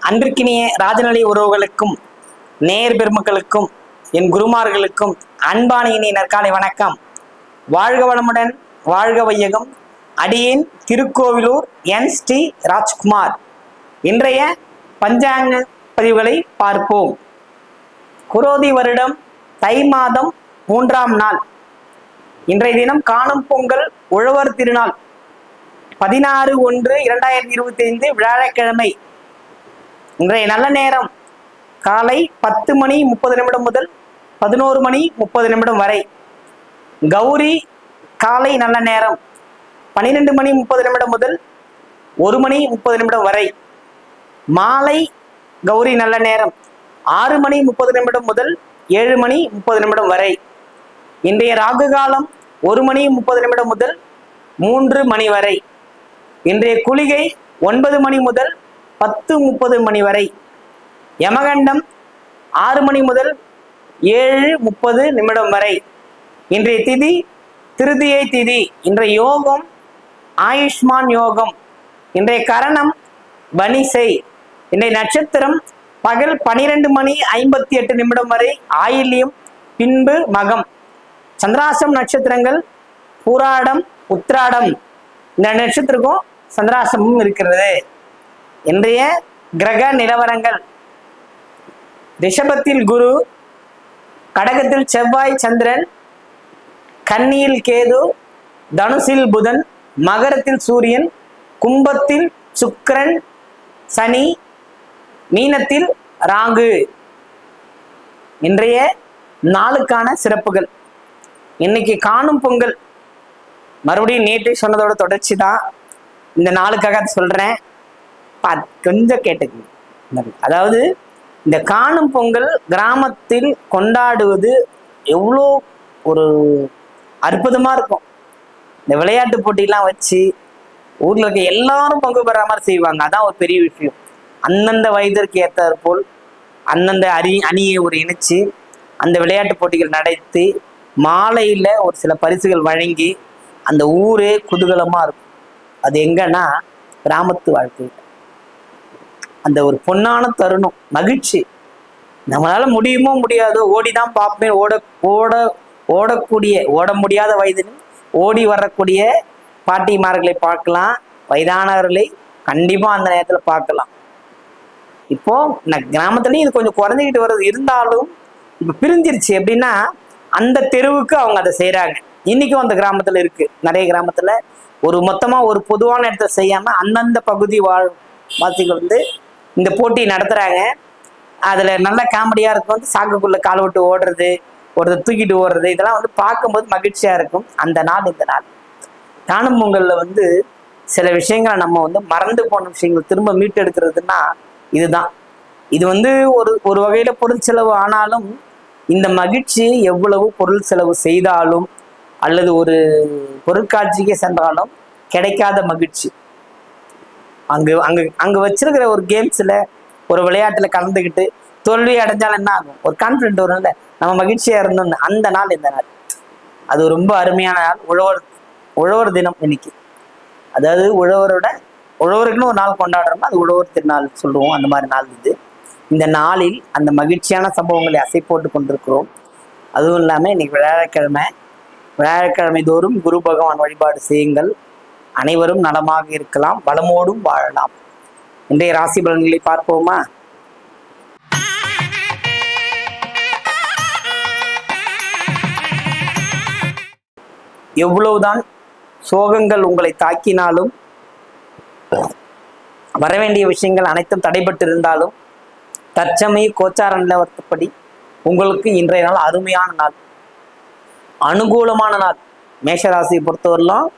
அன்பிற்கினிய ராஜநிலை உறவுகளுக்கும் நேர் பெருமக்களுக்கும் என் குருமார்களுக்கும் அன்பான இனிய நற்காலை வணக்கம். வாழ்க வளமுடன் வாழ்க வையகம். அடியேன் திருக்கோவிலூர் என் ஸ்ரீ ராஜ்குமார். இன்றைய பஞ்சாங்க பதிவுகளை பார்ப்போம். குரோதி வருடம் தை மாதம் மூன்றாம் நாள். இன்றைய தினம் காணும் பொங்கல் உழவர் திருநாள். பதினாறு ஒன்று இரண்டாயிரத்தி இருபத்தி ஐந்து வியாழக்கிழமை. இன்றைய நல்ல நேரம். காலை பத்து மணி முப்பது நிமிடம் முதல் பதினோரு மணி முப்பது நிமிடம் வரை. கௌரி காலை நல்ல நேரம். பன்னிரெண்டு மணி முப்பது நிமிடம் முதல் ஒரு மணி முப்பது நிமிடம் வரை. மாலை கௌரி நல்ல நேரம். ஆறு மணி முப்பது நிமிடம் முதல் ஏழு மணி முப்பது நிமிடம் வரை. இன்றைய ராகு காலம் ஒரு மணி முப்பது நிமிடம் முதல் மூன்று மணி வரை. இன்றைய குளிகை ஒன்பது மணி முதல் பத்து முப்பது மணி வரை யமகண்டம் ஆறு மணி முதல் ஏழு முப்பது நிமிடம் வரை. இன்றைய திதி திருதியை திதி. இன்றைய யோகம் ஆயுஷ்மான் யோகம். இன்றைய கரணம் வனிசை இன்றைய நட்சத்திரம் பகல் பனிரெண்டு மணி ஐம்பத்தி எட்டு நிமிடம் வரை ஆயில்யம் பின்பு மகம். சந்திராசம் நட்சத்திரங்கள் பூராடம் உத்ராடம் இந்த நட்சத்திரக்கும் சந்திராசமும் இருக்கிறது. இன்றைய கிரக நிலவரங்கள். ரிஷபத்தில் குரு கடகத்தில் செவ்வாய் சந்திரன் கன்னியில் கேது தனுசில் புதன் மகரத்தில் சூரியன் கும்பத்தில் சுக்கரன் சனி மீனத்தில் ராகு. இன்றைய நாளுக்கான சிறப்புகள். இன்னைக்கு காணும் பொங்கல். மறுபடியும் நேற்று சொன்னதோட தொடர்ச்சி தான் இந்த நாளுக்காக சொல்றேன். பா- கொஞ்சம் கேட்டுக்கு அதாவது இந்த காணும் பொங்கல் கிராமத்தில் கொண்டாடுவது எவ்வளோ ஒரு அற்புதமாக இருக்கும். இந்த விளையாட்டு போட்டிலாம் வச்சு ஊரில் இருக்க எல்லாரும் பங்கு பெற மாதிரி செய்வாங்க. அதான் ஒரு பெரிய விஷயம். அந்தந்த வயதிற்கு ஏற்றாற் போல் அந்தந்த அணி அணியை ஒரு இணைச்சு அந்த விளையாட்டு போட்டிகள் நடத்தி மாலையில் ஒரு சில பரிசுகள் வழங்கி அந்த ஊரே குதூகலமாக இருக்கும். அது எங்கன்னா கிராமத்து வாழ்க்கை. அந்த ஒரு பொன்னான தருணம் மகிழ்ச்சி. நம்மளால முடியுமோ முடியாதோ ஓடிதான் பார்ப்பேன். ஓட ஓட ஓடக்கூடிய ஓட முடியாத வயதில் ஓடி வரக்கூடிய பாட்டிமார்களை பார்க்கலாம். வயதானவர்களை கண்டிப்பா அந்த நேரத்துல பார்க்கலாம். இப்போ கிராமத்துலயும் இது கொஞ்சம் குறைஞ்சிக்கிட்டு வருது. இருந்தாலும் இப்ப பிரிஞ்சிருச்சு எப்படின்னா அந்த தெருவுக்கு அவங்க அதை செய்கிறாங்க இன்னைக்கும் அந்த கிராமத்துல இருக்கு. நிறைய கிராமத்துல ஒரு மொத்தமா ஒரு பொதுவான இடத்த செய்யாம அந்தந்த பகுதி வாழ் வாசிகள் வந்து இந்த போட்டி நடத்துறாங்க. அதுல நல்ல காமெடியா இருக்கும். வந்து சாக்குக்குள்ள கால் விட்டு ஓடுறது ஒருத்தர் தூக்கிட்டு ஓடுறது இதெல்லாம் வந்து பார்க்கும்போது மகிழ்ச்சியா இருக்கும். அந்த நாள் இந்த நாள். காணும் பொங்கல்ல வந்து சில விஷயங்களை நம்ம வந்து மறந்து போன விஷயங்கள் திரும்ப மீட்டெடுக்கிறதுனா இதுதான். இது வந்து ஒரு ஒரு வகையில பொருள் செலவு ஆனாலும் இந்த மகிழ்ச்சி எவ்வளவு பொருள் செலவு செய்தாலும் அல்லது ஒரு பொருட்காட்சிக்கு சென்றாலும் கிடைக்காத மகிழ்ச்சி. அங்கே அங்கே அங்கே வச்சிருக்கிற ஒரு கேம்ஸ்ல ஒரு விளையாட்டுல கலந்துக்கிட்டு தோல்வி அடைஞ்சாலும் என்ன ஆகும்? ஒரு கான்ஃபிடென்ட் வரும்ல? நம்ம மகிழ்ச்சியா இருந்தோம்னு அந்த நாள் இந்த நாள். அது ரொம்ப அருமையான நாள். உழவர் உழவர் தினம் இன்னைக்கு. அதாவது உழவரோட உழவருக்குன்னு ஒரு நாள் கொண்டாடுறோம்னா அது உழவர் திருநாள் சொல்லுவோம். அந்த மாதிரி நாள் இது. இந்த நாளில் அந்த மகிழ்ச்சியான சம்பவங்களை அசை போட்டு கொண்டிருக்கிறோம். அதுவும் இல்லாமல் இன்னைக்கு வியாழக்கிழமை வியாழக்கிழமை தோறும் குரு பகவான் வழிபாடு செய்யுங்கள். அனைவரும் நலமாக இருக்கலாம் வளமோடும் வாழலாம். இன்றைய ராசி பலன்களை பார்ப்போமா? எவ்வளவுதான் சோகங்கள் உங்களை தாக்கினாலும் வரவேண்டிய விஷயங்கள் அனைத்தும் தடைபட்டிருந்தாலும் தற்சமய கோச்சார நிலவரப்படி உங்களுக்கு இன்றைய நாள் அருமையான நாள். அனுகூலமான நாள். மேஷராசியை பொறுத்தவரையிலும்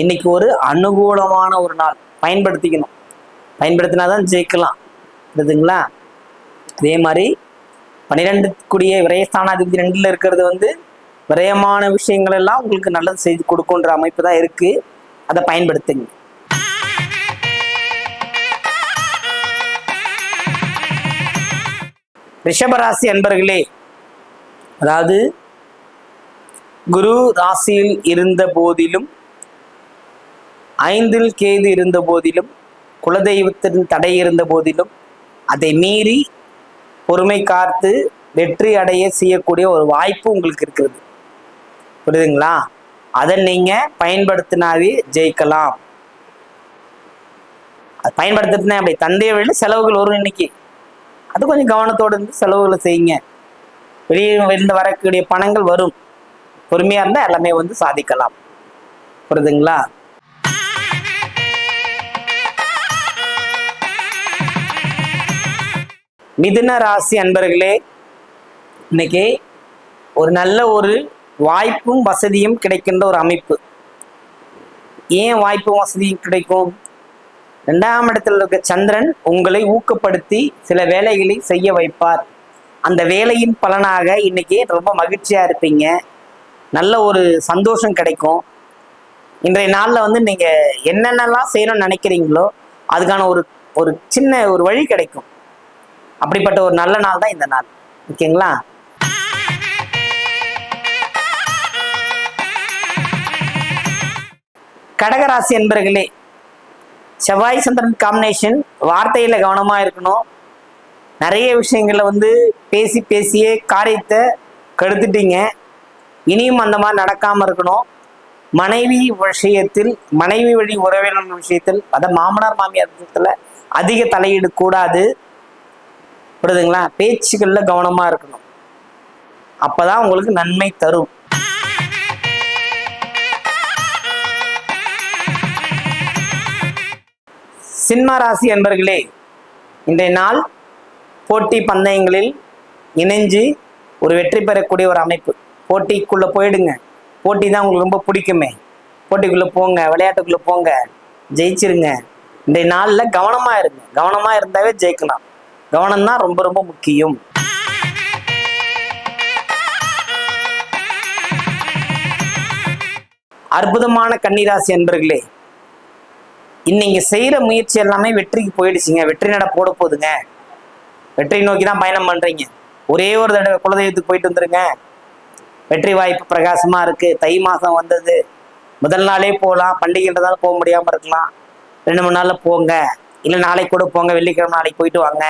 இன்னைக்கு ஒரு அனுகூலமான ஒரு நாள். பயன்படுத்திக்கணும். பயன்படுத்தினா தான் ஜெயிக்கலாம். இருக்குதுங்களா அதே மாதிரி பன்னிரெண்டு கூடிய விரயஸ்தானாதிபதி ரெண்டுல இருக்கிறது வந்து விரயமான விஷயங்கள் எல்லாம் உங்களுக்கு நல்லது செய்து கொடுக்குன்ற அமைப்பு தான் இருக்கு. அதை பயன்படுத்துங்க. ரிஷபராசி அன்பர்களே அதாவது குரு ராசியில் இருந்த போதிலும் ஐந்தில் கேது இருந்த போதிலும் குலதெய்வத்தின் தடை இருந்த போதிலும் அதை மீறி பொறுமை காத்து வெற்றி அடைய செய்யக்கூடிய ஒரு வாய்ப்பு உங்களுக்கு இருக்கிறது. புரியுதுங்களா? அதை நீங்க பயன்படுத்தினாவே ஜெயிக்கலாம். அது பயன்படுத்தினா அப்படி தந்தைய வழியில் செலவுகள் வரும் இன்னைக்கு. அது கொஞ்சம் கவனத்தோடு இருந்து செலவுகளை செய்யுங்க. வெளியே இருந்து வரக்கூடிய பணங்கள் வரும். பொறுமையா இருந்தா எல்லாமே வந்து சாதிக்கலாம். புரியுதுங்களா? மிதுன ராசி அன்பர்களே இன்னைக்கு ஒரு நல்ல ஒரு வாய்ப்பும் வசதியும் கிடைக்கின்ற ஒரு அமைப்பு. ஏன் வாய்ப்பும் வசதியும் கிடைக்கும்? ரெண்டாம் இடத்துல இருக்க சந்திரன் உங்களை ஊக்கப்படுத்தி சில வேலைகளை செய்ய வைப்பார். அந்த வேலையின் பலனாக இன்னைக்கு ரொம்ப மகிழ்ச்சியா இருப்பீங்க. நல்ல ஒரு சந்தோஷம் கிடைக்கும். இன்றைய நாளில் வந்து நீங்கள் என்னென்னலாம் செய்யணும்னு நினைக்கிறீங்களோ அதுக்கான ஒரு ஒரு சின்ன ஒரு வழி கிடைக்கும். அப்படிப்பட்ட ஒரு நல்ல நாள் தான் இந்த நாள். ஓகேங்களா? கடகராசி என்பர்களே செவ்வாய் சந்திரன் காம்பினேஷன் வார்த்தையில கவனமா இருக்கணும். நிறைய விஷயங்கள்ல வந்து பேசி பேசியே காரியத்தை கெடுத்துட்டீங்க. இனியும் அந்த மாதிரி நடக்காம இருக்கணும். மனைவி விஷயத்தில் மனைவி வழி உறவினர் விஷயத்தில் அதாவது மாமனார் மாமியார் விஷயத்துல அதிக தலையீடு கூடாது. புரியுதுங்களா? பேச்சுகளில் கவனமா இருக்கணும். அப்பதான் உங்களுக்கு நன்மை தரும். சிம்ம ராசி என்பர்களே இன்றைய நாள் போட்டி பந்தயங்களில் இணைஞ்சு ஒரு வெற்றி பெறக்கூடிய ஒரு அமைப்பு. போட்டிக்குள்ள போயிடுங்க. போட்டி தான் உங்களுக்கு ரொம்ப பிடிக்குமே. போட்டிக்குள்ளே போங்க விளையாட்டுக்குள்ள போங்க ஜெயிச்சிருங்க. இன்றைய நாளில் கவனமா இருங்க. கவனமா இருந்தாவே ஜெயிக்கலாம். கவனம் தான் ரொம்ப ரொம்ப முக்கியம். அற்புதமான கன்னிராசி அன்பர்களே இன்னைக்கு செய்யற முயற்சி எல்லாமே வெற்றிக்கு போயிடுச்சுங்க. வெற்றி நட போட போகுதுங்க. வெற்றி நோக்கி தான் பயணம் பண்றீங்க. ஒரே ஒரு தடவை குலதெய்வத்துக்கு போயிட்டு வந்துருங்க. வெற்றி வாய்ப்பு பிரகாசமா இருக்கு. தை மாசம் வந்தது. முதல் நாளே போகலாம். பண்டிகைன்றதால போக முடியாம இருக்கலாம். ரெண்டு மூணு நாள்ல போங்க. இல்லை நாளைக்கு கூட போங்க. வெள்ளிக்கிழமை நாளைக்கு போயிட்டு வாங்க.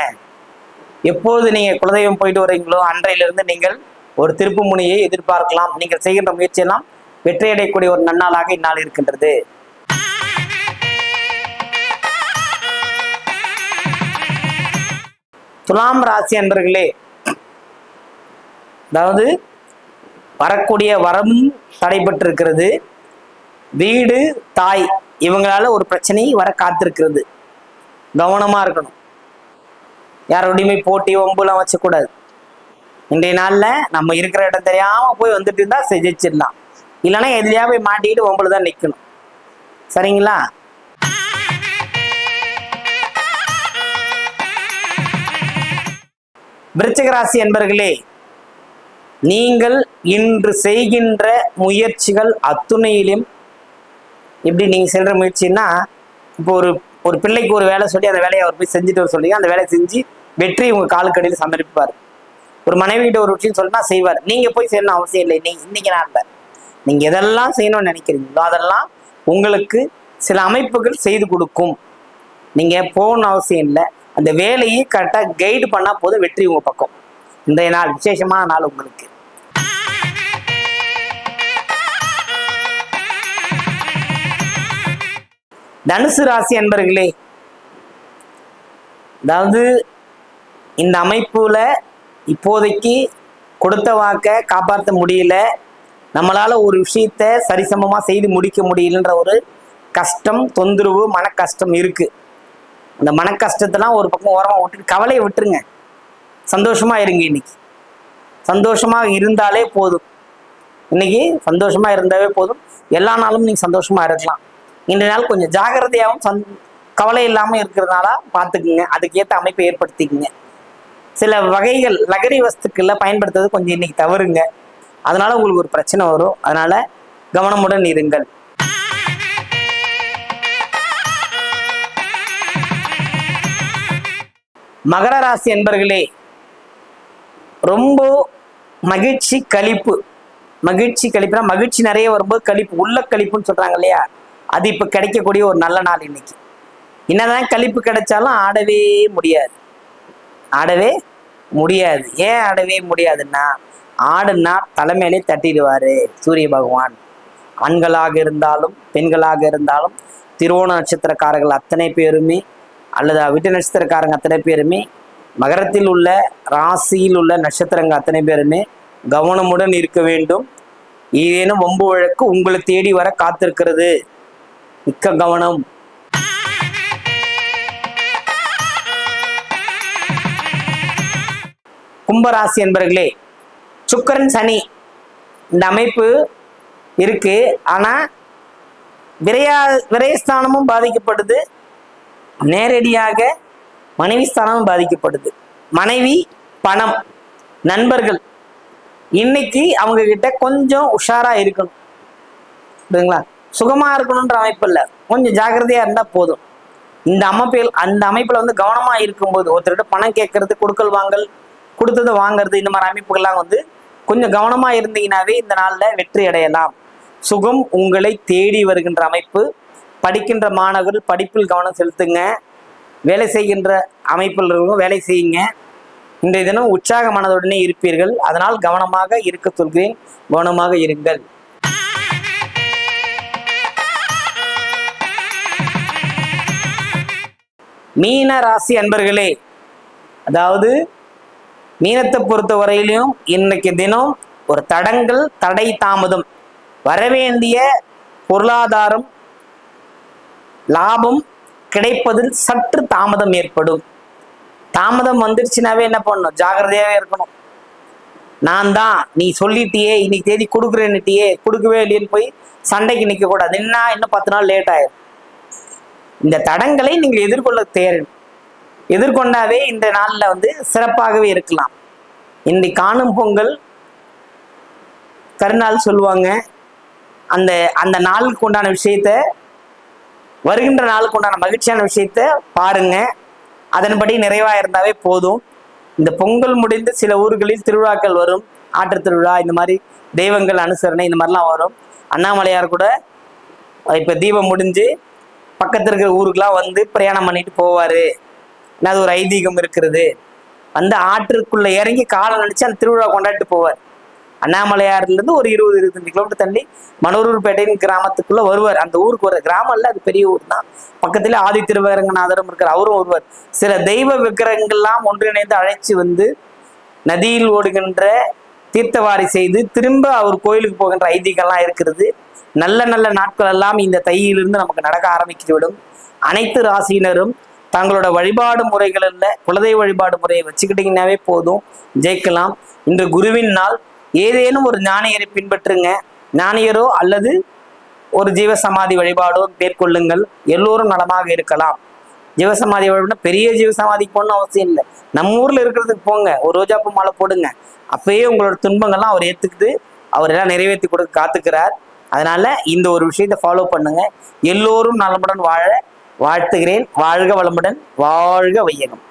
எப்போது நீங்க குலதெய்வம் போயிட்டு வரீங்களோ அன்றையிலிருந்து நீங்கள் ஒரு திருப்பு முனையை எதிர்பார்க்கலாம். நீங்கள் செய்கின்ற முயற்சியெல்லாம் வெற்றியடையக்கூடிய ஒரு நன்னாளாக இந்நாள் இருக்கின்றது. துலாம் ராசி அன்பர்களே அதாவது வரக்கூடிய வரமும் தடைபட்டு இருக்கிறது வீடு தாய் இவங்களால ஒரு பிரச்சனை வர காத்திருக்கிறது. கவனமா இருக்கணும். யாரோடையுமே போட்டி ஒம்புலாம் வச்சக்கூடாது. இன்றைய நாள்ல நம்ம இருக்கிற இடம் தெரியாமல் போய் வந்துட்டு இருந்தா செஞ்சிடலாம் இல்லைன்னா எதுலையா போய் மாட்டிக்கிட்டு வம்புல தான் நிக்கணும். சரிங்களா? விருச்சிக ராசி என்பர்களே நீங்கள் இன்று செய்கின்ற முயற்சிகள் அத்துணையிலும். எப்படி நீங்க செல்கிற முயற்சின்னா இப்போ ஒரு ஒரு பிள்ளைக்கு ஒரு வேலை சொல்லி அந்த வேலையை அவர் போய் செஞ்சுட்டு வர சொல்லி அந்த வேலையை செஞ்சு வெற்றி உங்க காலுக்கடியில் சமர்ப்பிப்பார். ஒரு மனைவிகிட்ட ஒரு விஷயம் சொன்னா செய்வார். நீங்க போய் செய்யணும் அவசியம் இல்லை. நீங்க இன்னைக்கு நாள்ல நீங்க எதெல்லாம் செய்யணும்னு நினைக்கிறீங்களோ அதெல்லாம் உங்களுக்கு சில அமைப்புகள் செய்து கொடுக்கும். நீங்க போகணும் அவசியம் இல்லை. அந்த வேலையை கரெக்டாக கைடு பண்ணா போதும் வெற்றி உங்க பக்கம். இன்றைய நாள் விசேஷமான நாள் உங்களுக்கு. தனுசு ராசி அன்பர்களே அதாவது இந்த அமைப்புல இப்போதைக்கு கொடுத்த வாக்க காப்பாற்ற முடியல. நம்மளால ஒரு விஷயத்த சரிசமமா செய்து முடிக்க முடியலன்ற ஒரு கஷ்டம் தொந்தரவு மன கஷ்டம் இருக்கு. அந்த மன கஷ்டத்தெல்லாம் ஒரு பக்கம் ஓரமாக விட்டுட்டு கவலையை விட்டுருங்க. சந்தோஷமா இருங்க இன்னைக்கு. சந்தோஷமாக இருந்தாலே போதும். இன்னைக்கு சந்தோஷமா இருந்தாவே போதும். எல்லா நாளும் நீங்க சந்தோஷமா இருக்கலாம். இன்றைய நாள் கொஞ்சம் ஜாகிரதையாகவும் சந் கவலை இல்லாம இருக்கிறதுனால பார்த்துக்குங்க அதுக்கேற்ற அமைப்பை ஏற்படுத்திக்கங்க. சில வகைகள் லகரி வஸ்துக்களில் பயன்படுத்துறது கொஞ்சம் இன்னைக்கு தவறுங்க. அதனால உங்களுக்கு ஒரு பிரச்சனை வரும். அதனால கவனமுடன் இருங்கள். மகர ராசி என்பர்களே ரொம்ப மகிழ்ச்சி கழிப்பு. மகிழ்ச்சி கழிப்புனா மகிழ்ச்சி நிறைய வரும்போது கழிப்பு உள்ள கழிப்புன்னு சொல்றாங்க இல்லையா? அது இப்போ கிடைக்கக்கூடிய ஒரு நல்ல நாள் இன்னைக்கு. என்னதான் கழிப்பு கிடைச்சாலும் ஆடவே முடியாது. ஆடவே முடியாது. ஏன் ஆடவே முடியாதுன்னா ஆடுனா தலைமையிலே தட்டிடுவாரு சூரிய பகவான். ஆண்களாக இருந்தாலும் பெண்களாக இருந்தாலும் திருவோண நட்சத்திரக்காரர்கள் அத்தனை பேருமே அல்லது விட்டு நட்சத்திரக்காரங்க அத்தனை பேருமே மகரத்தில் உள்ள ராசியில் உள்ள நட்சத்திரங்கள் அத்தனை பேருமே கவனமுடன் இருக்க வேண்டும். ஏதேனும் வம்பு வழக்கு உங்களை தேடி வர காத்திருக்கிறது. மிக்க கவனம். கும்பராசி என்பர்களே சுக்கரன் சனி. இந்த அமைப்பு இருக்கு. ஆனா விரையா விரயஸ்தானமும் பாதிக்கப்படுது. நேரடியாக மனைவி ஸ்தானமும் பாதிக்கப்படுது. மனைவி பணம் நண்பர்கள். இன்னைக்கு அவங்க கிட்ட கொஞ்சம் உஷாரா இருக்கணும். புரியுதுங்களா? சுகமா இருக்கணுன்ற அமைப்பு இல்லை கொஞ்சம் ஜாக்கிரதையா இருந்தால் போதும். இந்த அமைப்பில் அந்த அமைப்புல வந்து கவனமா இருக்கும்போது ஒருத்தர்கிட்ட பணம் கேட்கறது கொடுக்கல் வாங்கல் கொடுத்ததை வாங்குறது இந்த மாதிரி அமைப்புகள்லாம் வந்து கொஞ்சம் கவனமா இருந்தீங்கன்னாவே இந்த நாளில் வெற்றி அடையலாம். சுகம் உங்களை தேடி வருகின்ற அமைப்பு. படிக்கின்ற மாணவர்கள் படிப்பில் கவனம் செலுத்துங்க. வேலை செய்கின்ற அமைப்பில் இருக்கும் வேலை செய்யுங்க. இன்றைய தினம் உற்சாக மனதுடனே இருப்பீர்கள். அதனால் கவனமாக இருக்க சொல்கிறேன். கவனமாக இருங்கள். மீன ராசி அன்பர்களே அதாவது மீனத்தை பொறுத்த வரையிலையும் இன்னைக்கு தினம் ஒரு தடங்கள் தடை தாமதம். வரவேண்டிய பொருளாதாரம் லாபம் கிடைப்பதில் சற்று தாமதம் ஏற்படும். தாமதம் வந்துருச்சுனாவே என்ன பண்ணணும்? ஜாகிரதையாவே இருக்கணும். நான் தான் நீ சொல்லிட்டியே இன்னைக்கு தேதி கொடுக்குறேன்னுட்டியே கொடுக்கவே இல்லையேன்னு போய் சண்டைக்கு நிற்கக்கூடாது என்ன இன்னும் பத்து நாள் லேட் ஆயிடும் இந்த தடங்களை நீங்கள் எதிர்கொள்ள தேர் எதிர்கொண்டாவே இந்த நாளில் வந்து சிறப்பாகவே இருக்கலாம். இன்னை காணும் பொங்கல் கருநாள் சொல்லுவாங்க. அந்த அந்த நாளுக்கு உண்டான விஷயத்த வருகின்ற நாளுக்கு உண்டான மகிழ்ச்சியான விஷயத்த பாருங்க. அதன்படி நிறைவாக இருந்தாவே போதும். இந்த பொங்கல் முடிந்து சில ஊர்களில் திருவிழாக்கள் வரும். ஆற்று திருவிழா இந்த மாதிரி தெய்வங்கள் அனுசரணை இந்த மாதிரிலாம் வரும். அண்ணாமலையார் கூட இப்போ தீபம் முடிஞ்சு பக்கத்தில் இருக்கிற ஊருக்குலாம் வந்து பிரயாணம் பண்ணிட்டு போவாரு. அது ஒரு ஐதீகம் இருக்கிறது. வந்து ஆற்றுக்குள்ள இறங்கி காலம் நினைச்சு அந்த திருவிழா கொண்டாடிட்டு போவார். அண்ணாமலையாறுலேருந்து ஒரு இருபது இருபத்தஞ்சு கிலோமீட்டர் தள்ளி மனோரூர்பேட்டையின் கிராமத்துக்குள்ள வருவார். அந்த ஊருக்கு ஒரு கிராமம் இல்லை அது பெரிய ஊர் தான் பக்கத்தில் ஆதி திருவரங்கநாதரும் இருக்கிறார் அவரும் வருவார். சில தெய்வ விக்கிரகங்கள்லாம் ஒன்றிணைந்து அழைச்சி வந்து நதியில் ஓடுகின்ற தீர்த்தவாரி செய்து திரும்ப அவர் கோயிலுக்கு போகின்ற ஐதீகம்லாம் இருக்கிறது. நல்ல நல்ல நாட்கள் எல்லாம் இந்த தையிலிருந்து நமக்கு நடக்க ஆரம்பித்து விடும். அனைத்து ராசியினரும் தங்களோட வழிபாடு முறைகளில் குலதெய்வ வழிபாடு முறையை வச்சுக்கிட்டீங்கன்னாவே போதும். ஜெயிக்கலாம். இன்று குருவின் நாள். ஏதேனும் ஒரு ஞானியரை பின்பற்றுங்க. ஞானியரோ அல்லது ஒரு ஜீவசமாதி வழிபாடோ மேற்கொள்ளுங்கள். எல்லோரும் நலமாக இருக்கலாம். ஜீவசமாதி வழிபாடு பெரிய ஜீவசமாதிக்கு போகணும்னு அவசியம் இல்லை. நம்ம ஊர்ல இருக்கிறதுக்கு போங்க. ஒரு ரோஜாப்பூ மாலை போடுங்க. அப்பயே உங்களோட துன்பங்கள்லாம் அவர் ஏத்துக்கிட்டு அவர் எல்லாம் நிறைவேற்றி கொடுக்க காத்துக்கிறார். அதனால இந்த ஒரு விஷயத்தை ஃபாலோ பண்ணுங்க. எல்லோரும் நலமுடன் வாழ வாழ்த்துகிறேன். வாழ்க வளமுடன் வாழ்க வையகம்.